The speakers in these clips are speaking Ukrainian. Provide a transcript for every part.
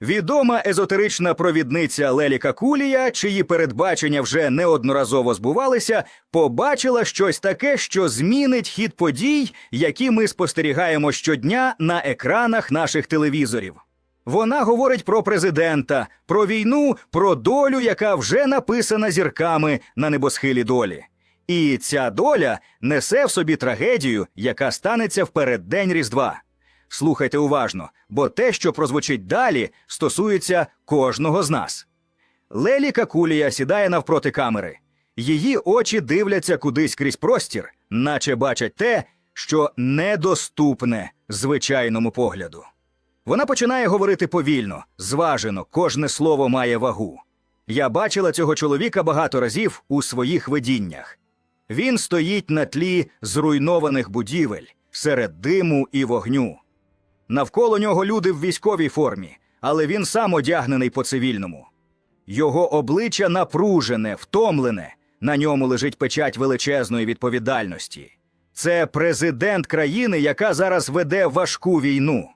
Відома езотерична провідниця Лелі Какулія, чиї передбачення вже неодноразово збувалися, побачила щось таке, що змінить хід подій, які ми спостерігаємо щодня на екранах наших телевізорів. Вона говорить про президента, про війну, про долю, яка вже написана зірками на небосхилі долі. І ця доля несе в собі трагедію, яка станеться в переддень Різдва. Слухайте уважно, бо те, що прозвучить далі, стосується кожного з нас. Лелі Какулія сідає навпроти камери. Її очі дивляться кудись крізь простір, наче бачать те, що недоступне звичайному погляду. Вона починає говорити повільно, зважено, кожне слово має вагу. Я бачила цього чоловіка багато разів у своїх видіннях. Він стоїть на тлі зруйнованих будівель, серед диму і вогню. Навколо нього люди в військовій формі, але він сам одягнений по цивільному. Його обличчя напружене, втомлене, на ньому лежить печать величезної відповідальності. Це президент країни, яка зараз веде важку війну.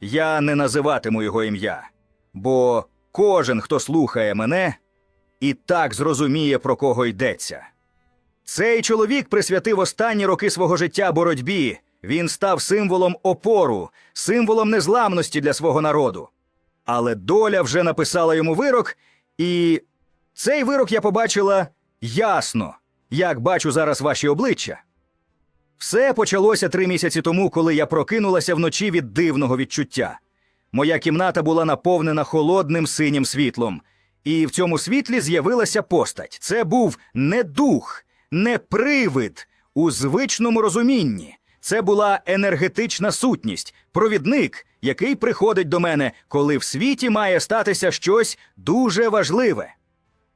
Я не називатиму його ім'я, бо кожен, хто слухає мене, і так зрозуміє, про кого йдеться. Цей чоловік присвятив останні роки свого життя боротьбі. Він став символом опору, символом незламності для свого народу. Але доля вже написала йому вирок, і цей вирок я побачила ясно, як бачу зараз ваші обличчя. Все почалося три місяці тому, коли я прокинулася вночі від дивного відчуття. Моя кімната була наповнена холодним синім світлом, і в цьому світлі з'явилася постать. Це був не дух, не привид у звичному розумінні. Це була енергетична сутність, провідник, який приходить до мене, коли в світі має статися щось дуже важливе.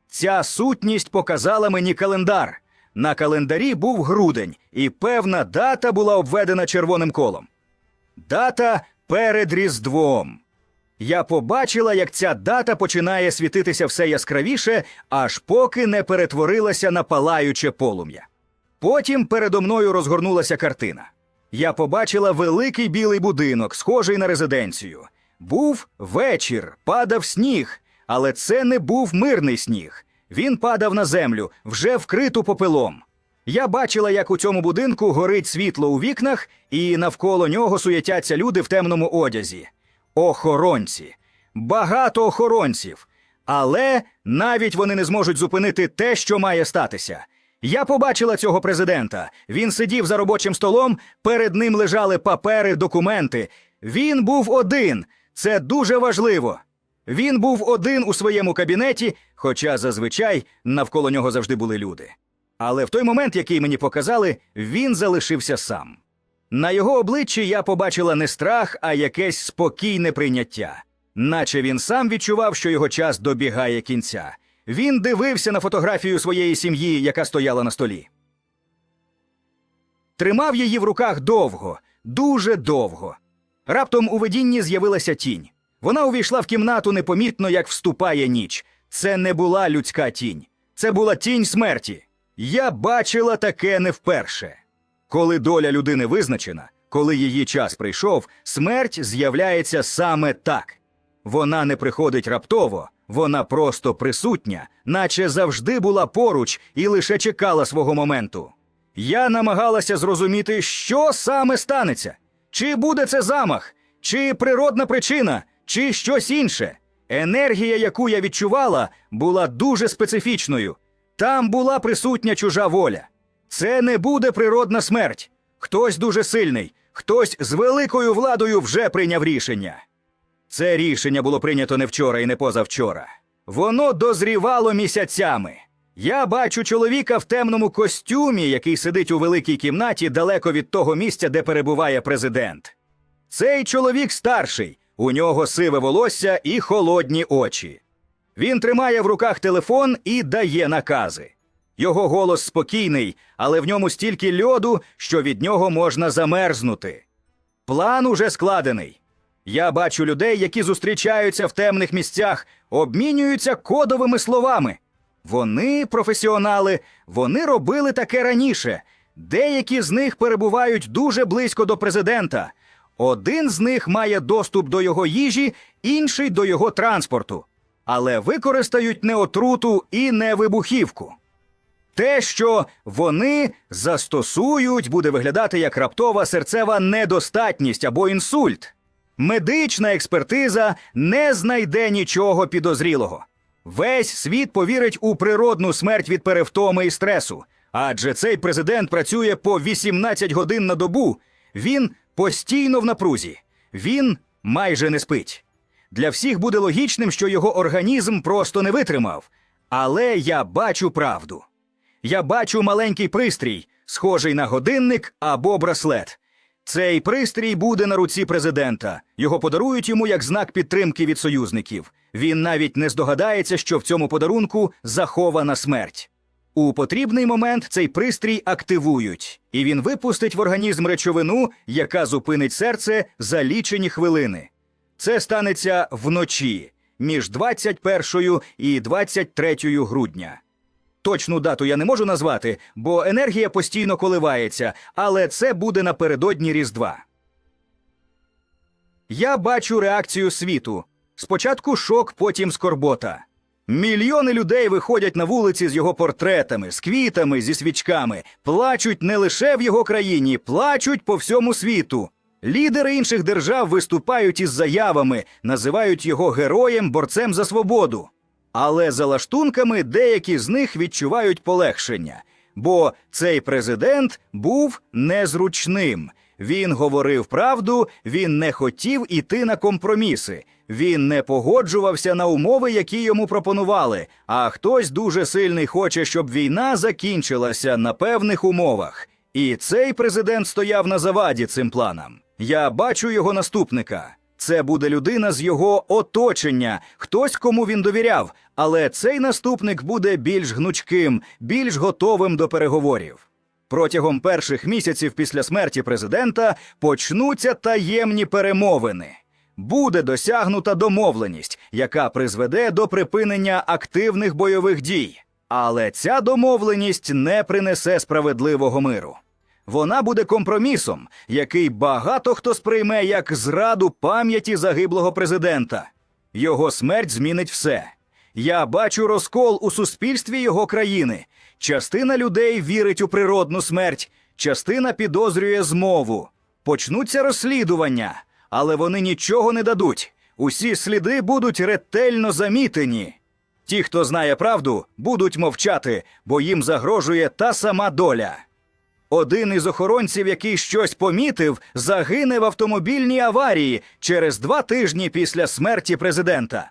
Ця сутність показала мені календар. На календарі був грудень, і певна дата була обведена червоним колом. Дата перед Різдвом. Я побачила, як ця дата починає світитися все яскравіше, аж поки не перетворилася на палаюче полум'я. Потім передо мною розгорнулася картина. Я побачила великий білий будинок, схожий на резиденцію. Був вечір, падав сніг, але це не був мирний сніг. Він падав на землю, вже вкриту попелом. Я бачила, як у цьому будинку горить світло у вікнах, і навколо нього суєтяться люди в темному одязі. Охоронці. Багато охоронців. Але навіть вони не зможуть зупинити те, що має статися. Я побачила цього президента. Він сидів за робочим столом, перед ним лежали папери, документи. Він був один. Це дуже важливо. Він був один у своєму кабінеті, хоча зазвичай навколо нього завжди були люди. Але в той момент, який мені показали, він залишився сам. На його обличчі я побачила не страх, а якесь спокійне прийняття, наче він сам відчував, що його час добігає кінця. Він дивився на фотографію своєї сім'ї, яка стояла на столі. Тримав її в руках довго, дуже довго. Раптом у видінні з'явилася тінь. Вона увійшла в кімнату непомітно, як вступає ніч. Це не була людська тінь, це була тінь смерті. Я бачила таке не вперше. Коли доля людини визначена, коли її час прийшов, смерть з'являється саме так. Вона не приходить раптово, вона просто присутня, наче завжди була поруч і лише чекала свого моменту. Я намагалася зрозуміти, що саме станеться. Чи буде це замах, чи природна причина, чи щось інше. Енергія, яку я відчувала, була дуже специфічною. Там була присутня чужа воля. Це не буде природна смерть. Хтось дуже сильний, хтось з великою владою вже прийняв рішення. Це рішення було прийнято не вчора і не позавчора. Воно дозрівало місяцями. Я бачу чоловіка в темному костюмі, який сидить у великій кімнаті далеко від того місця, де перебуває президент. Цей чоловік старший, у нього сиве волосся і холодні очі. Він тримає в руках телефон і дає накази. Його голос спокійний, але в ньому стільки льоду, що від нього можна замерзнути. План уже складений. Я бачу людей, які зустрічаються в темних місцях, обмінюються кодовими словами. Вони професіонали, вони робили таке раніше. Деякі з них перебувають дуже близько до президента. Один з них має доступ до його їжі, інший до його транспорту, але використають не отруту і не вибухівку. Те, що вони застосують, буде виглядати як раптова серцева недостатність або інсульт. Медична експертиза не знайде нічого підозрілого. Весь світ повірить у природну смерть від перевтоми і стресу. Адже цей президент працює по 18 годин на добу. Він постійно в напрузі. Він майже не спить. Для всіх буде логічним, що його організм просто не витримав. Але я бачу правду. Я бачу маленький пристрій, схожий на годинник або браслет. Цей пристрій буде на руці президента. Його подарують йому як знак підтримки від союзників. Він навіть не здогадається, що в цьому подарунку захована смерть. У потрібний момент цей пристрій активують, і він випустить в організм речовину, яка зупинить серце за лічені хвилини. Це станеться вночі між 21 і 23 грудня. Точну дату я не можу назвати, бо енергія постійно коливається, але це буде напередодні Різдва. Я бачу реакцію світу. Спочатку шок, потім скорбота. Мільйони людей виходять на вулиці з його портретами, з квітами, зі свічками, плачуть не лише в його країні, плачуть по всьому світу. Лідери інших держав виступають із заявами, називають його героєм, борцем за свободу. Але за лаштунками деякі з них відчувають полегшення, бо цей президент був незручним. Він говорив правду, він не хотів іти на компроміси. Він не погоджувався на умови, які йому пропонували. А хтось дуже сильний хоче, щоб війна закінчилася на певних умовах. І цей президент стояв на заваді цим планам. Я бачу його наступника. Це буде людина з його оточення, хтось кому він довіряв, але цей наступник буде більш гнучким, більш готовим до переговорів. Протягом перших місяців після смерті президента почнуться таємні перемовини. Буде досягнута домовленість, яка призведе до припинення активних бойових дій. Але ця домовленість не принесе справедливого миру. Вона буде компромісом, який багато хто сприйме як зраду пам'яті загиблого президента. Його смерть змінить все. Я бачу розкол у суспільстві його країни. Частина людей вірить у природну смерть, частина підозрює змову. Почнуться розслідування, але вони нічого не дадуть. Усі сліди будуть ретельно замітені. Ті, хто знає правду, будуть мовчати, бо їм загрожує та сама доля. Один із охоронців, який щось помітив, загине в автомобільній аварії через два тижні після смерті президента.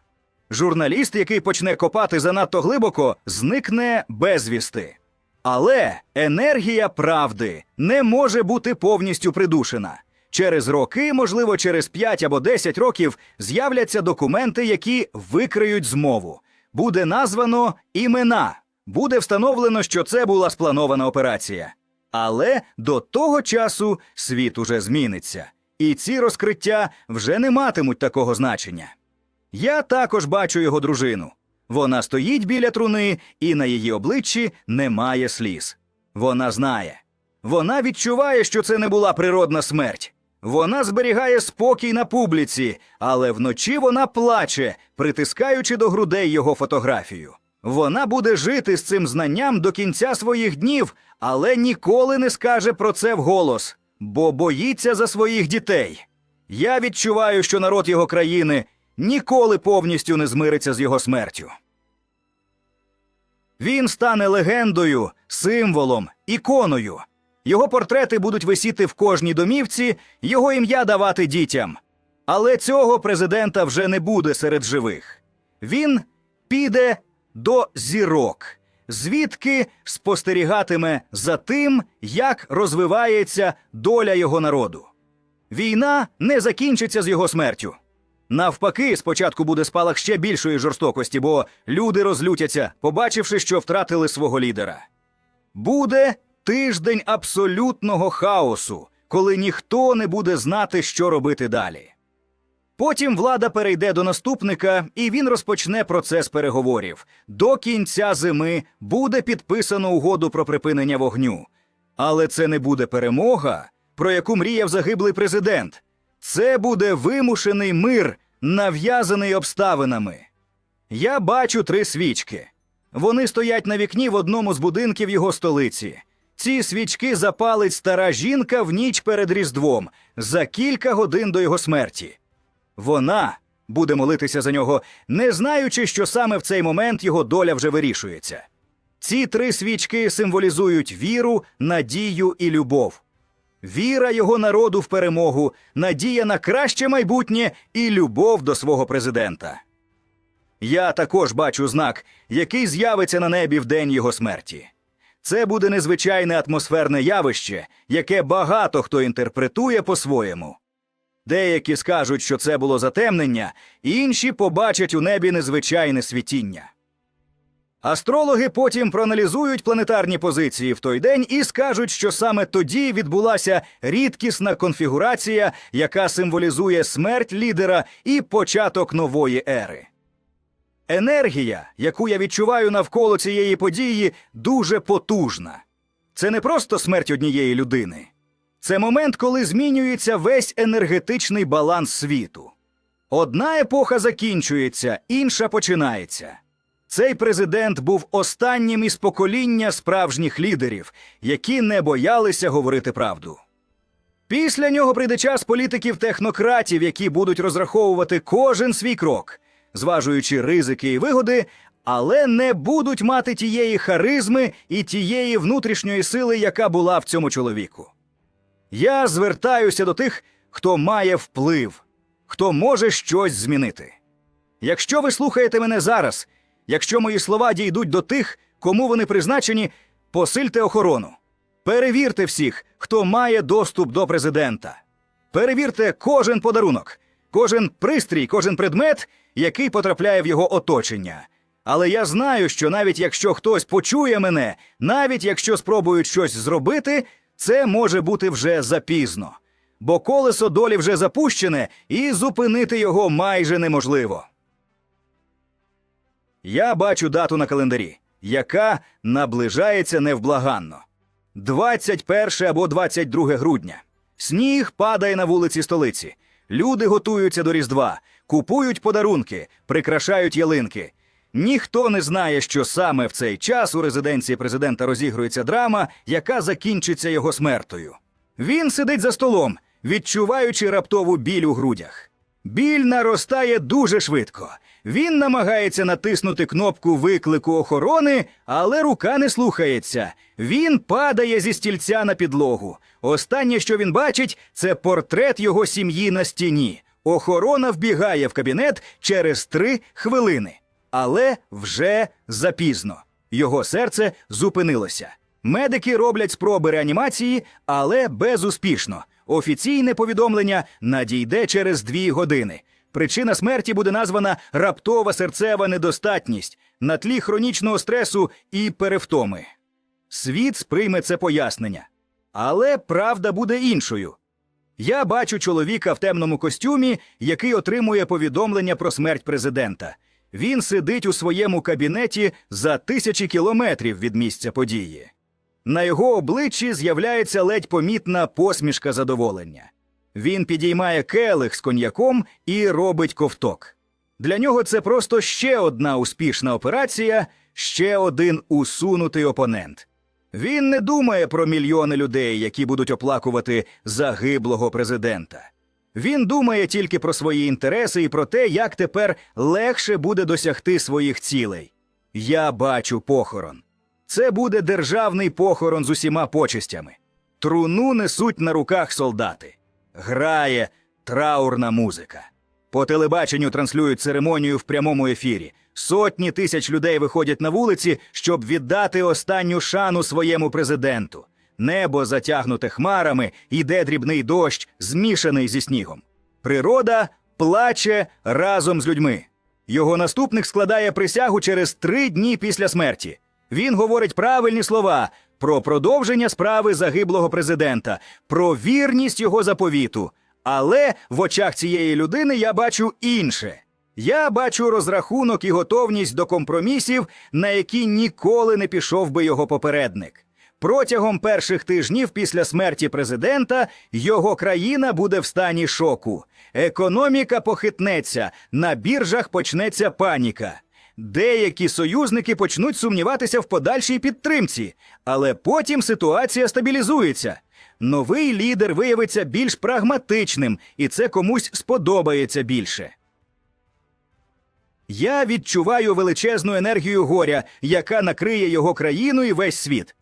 Журналіст, який почне копати занадто глибоко, зникне безвісти. Але енергія правди не може бути повністю придушена. Через роки, можливо, через 5 або 10 років, з'являться документи, які викриють змову. Буде названо імена, буде встановлено, що це була спланована операція. Але до того часу світ уже зміниться, і ці розкриття вже не матимуть такого значення. Я також бачу його дружину. Вона стоїть біля труни, і на її обличчі немає сліз. Вона знає. Вона відчуває, що це не була природна смерть. Вона зберігає спокій на публіці, але вночі вона плаче, притискаючи до грудей його фотографію. Вона буде жити з цим знанням до кінця своїх днів, але ніколи не скаже про це вголос, бо боїться за своїх дітей. Я відчуваю, що народ його країни ніколи повністю не змириться з його смертю. Він стане легендою, символом, іконою. Його портрети будуть висіти в кожній домівці, його ім'я давати дітям. Але цього президента вже не буде серед живих. Він піде до зірок, звідки спостерігатиме за тим, як розвивається доля його народу. Війна не закінчиться з його смертю. Навпаки, спочатку буде спалах ще більшої жорстокості, бо люди розлютяться, побачивши, що втратили свого лідера. Буде тиждень абсолютного хаосу, коли ніхто не буде знати, що робити далі. Потім влада перейде до наступника, і він розпочне процес переговорів. До кінця зими буде підписано угоду про припинення вогню. Але це не буде перемога, про яку мріяв загиблий президент. Це буде вимушений мир, нав'язаний обставинами. Я бачу три свічки. Вони стоять на вікні в одному з будинків його столиці. Ці свічки запалить стара жінка в ніч перед Різдвом за кілька годин до його смерті. Вона буде молитися за нього, не знаючи, що саме в цей момент його доля вже вирішується. Ці три свічки символізують віру, надію і любов. Віра його народу в перемогу, надія на краще майбутнє і любов до свого президента. Я також бачу знак, який з'явиться на небі в день його смерті. Це буде незвичайне атмосферне явище, яке багато хто інтерпретує по-своєму. Деякі скажуть, що це було затемнення, інші побачать у небі незвичайне світіння. Астрологи потім проаналізують планетарні позиції в той день і скажуть, що саме тоді відбулася рідкісна конфігурація, яка символізує смерть лідера і початок нової ери. Енергія, яку я відчуваю навколо цієї події, дуже потужна. Це не просто смерть однієї людини. Це момент, коли змінюється весь енергетичний баланс світу. Одна епоха закінчується, інша починається. Цей президент був останнім із покоління справжніх лідерів, які не боялися говорити правду. Після нього прийде час політиків-технократів, які будуть розраховувати кожен свій крок, зважуючи ризики і вигоди, але не будуть мати тієї харизми і тієї внутрішньої сили, яка була в цьому чоловіку. Я звертаюся до тих, хто має вплив, хто може щось змінити. Якщо ви слухаєте мене зараз, якщо мої слова дійдуть до тих, кому вони призначені, посильте охорону. Перевірте всіх, хто має доступ до президента. Перевірте кожен подарунок, кожен пристрій, кожен предмет, який потрапляє в його оточення. Але я знаю, що навіть якщо хтось почує мене, навіть якщо спробують щось зробити, це може бути вже запізно. Бо колесо долі вже запущене, і зупинити його майже неможливо. Я бачу дату на календарі, яка наближається невблаганно. 21 або 22 грудня. Сніг падає на вулиці столиці. Люди готуються до Різдва, купують подарунки, прикрашають ялинки. Ніхто не знає, що саме в цей час у резиденції президента розігрується драма, яка закінчиться його смертою. Він сидить за столом, відчуваючи раптову біль у грудях. Біль наростає дуже швидко. Він намагається натиснути кнопку виклику охорони, але рука не слухається. Він падає зі стільця на підлогу. Останнє, що він бачить, це портрет його сім'ї на стіні. Охорона вбігає в кабінет через три хвилини. Але вже запізно. Його серце зупинилося. Медики роблять спроби реанімації, але безуспішно. Офіційне повідомлення надійде через дві години. Причина смерті буде названа раптова серцева недостатність на тлі хронічного стресу і перевтоми. Світ сприйме це пояснення. Але правда буде іншою. Я бачу чоловіка в темному костюмі, який отримує повідомлення про смерть президента. Він сидить у своєму кабінеті за тисячі кілометрів від місця події. На його обличчі з'являється ледь помітна посмішка задоволення. Він підіймає келих з коньяком і робить ковток. Для нього це просто ще одна успішна операція, ще один усунутий опонент. Він не думає про мільйони людей, які будуть оплакувати загиблого президента. Він думає тільки про свої інтереси і про те, як тепер легше буде досягти своїх цілей. Я бачу похорон. Це буде державний похорон з усіма почестями. Труну несуть на руках солдати. Грає траурна музика. По телебаченню транслюють церемонію в прямому ефірі. Сотні тисяч людей виходять на вулиці, щоб віддати останню шану своєму президенту. Небо затягнуте хмарами, йде дрібний дощ, змішаний зі снігом. Природа плаче разом з людьми. Його наступник складає присягу через три дні після смерті. Він говорить правильні слова про продовження справи загиблого президента, про вірність його заповіту. Але в очах цієї людини я бачу інше. Я бачу розрахунок і готовність до компромісів, на які ніколи не пішов би його попередник. Протягом перших тижнів після смерті президента його країна буде в стані шоку. Економіка похитнеться, на біржах почнеться паніка. Деякі союзники почнуть сумніватися в подальшій підтримці, але потім ситуація стабілізується. Новий лідер виявиться більш прагматичним, і це комусь сподобається більше. Я відчуваю величезну енергію горя, яка накриє його країну і весь світ.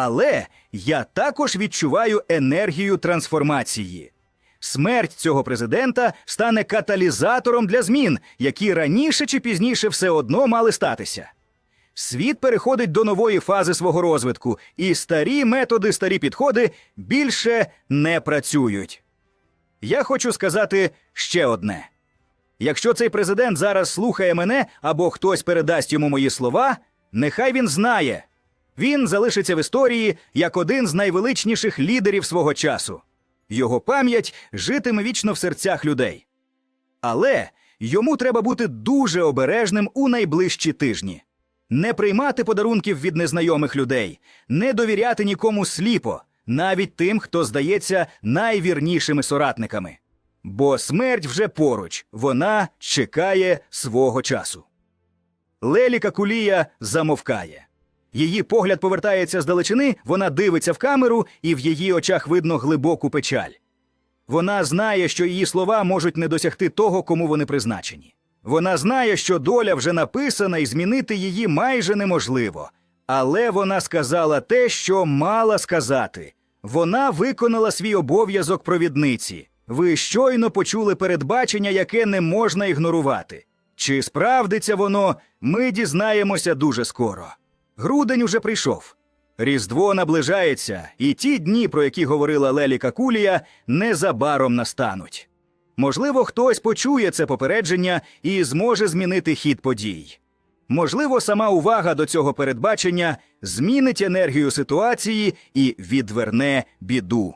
Але я також відчуваю енергію трансформації. Смерть цього президента стане каталізатором для змін, які раніше чи пізніше все одно мали статися. Світ переходить до нової фази свого розвитку, і старі методи, старі підходи більше не працюють. Я хочу сказати ще одне. Якщо цей президент зараз слухає мене або хтось передасть йому мої слова, нехай він знає. Він залишиться в історії як один з найвеличніших лідерів свого часу. Його пам'ять житиме вічно в серцях людей. Але йому треба бути дуже обережним у найближчі тижні. Не приймати подарунків від незнайомих людей, не довіряти нікому сліпо, навіть тим, хто здається найвірнішими соратниками. Бо смерть вже поруч, вона чекає свого часу. Леліка Кулія замовкає. Її погляд повертається з далечини, вона дивиться в камеру, і в її очах видно глибоку печаль. Вона знає, що її слова можуть не досягти того, кому вони призначені. Вона знає, що доля вже написана, і змінити її майже неможливо. Але вона сказала те, що мала сказати. Вона виконала свій обов'язок провідниці. Ви щойно почули передбачення, яке не можна ігнорувати. Чи справдиться воно, ми дізнаємося дуже скоро. Грудень уже прийшов. Різдво наближається, і ті дні, про які говорила Лелі Какулія, незабаром настануть. Можливо, хтось почує це попередження і зможе змінити хід подій. Можливо, сама увага до цього передбачення змінить енергію ситуації і відверне біду.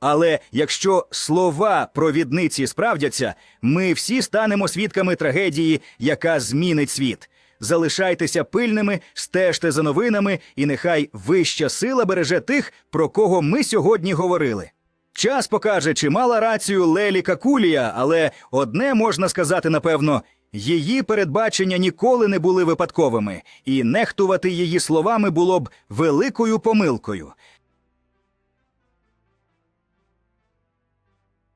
Але якщо слова провідниці справдяться, ми всі станемо свідками трагедії, яка змінить світ. Залишайтеся пильними, стежте за новинами, і нехай вища сила береже тих, про кого ми сьогодні говорили. Час покаже, чи мала рацію Лелі Какулія, але одне можна сказати напевно: її передбачення ніколи не були випадковими, і нехтувати її словами було б великою помилкою.